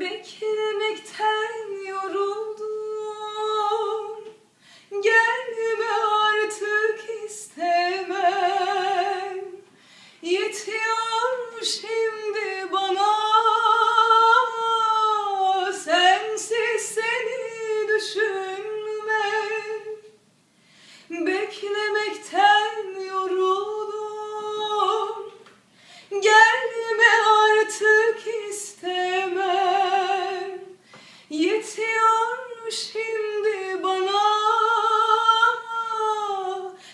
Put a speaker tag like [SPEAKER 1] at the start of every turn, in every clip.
[SPEAKER 1] Beklemekten yoruldum. Gelme artık istemem. Yetiyor şimdi bana. Sensiz seni düşünmem. Beklemekten Yetiyor şimdi bana.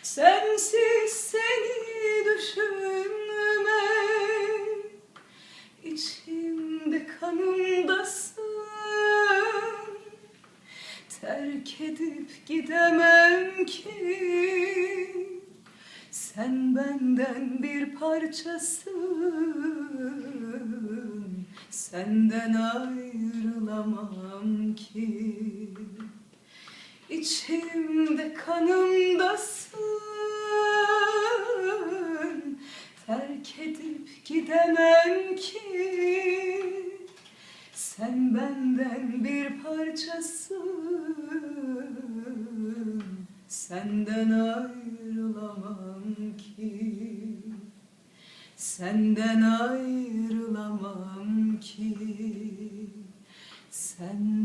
[SPEAKER 1] Sensiz seni düşünmem İçimde kanımdasın. Terk edip gidemem ki. Sen benden bir parçasın Senden ayrılamam ki. İçimde kanımdasın. Terk edip gidemem ki. Sen benden bir parçasın. Senden ayrılamam ki. Senden ayrılamam ki Sen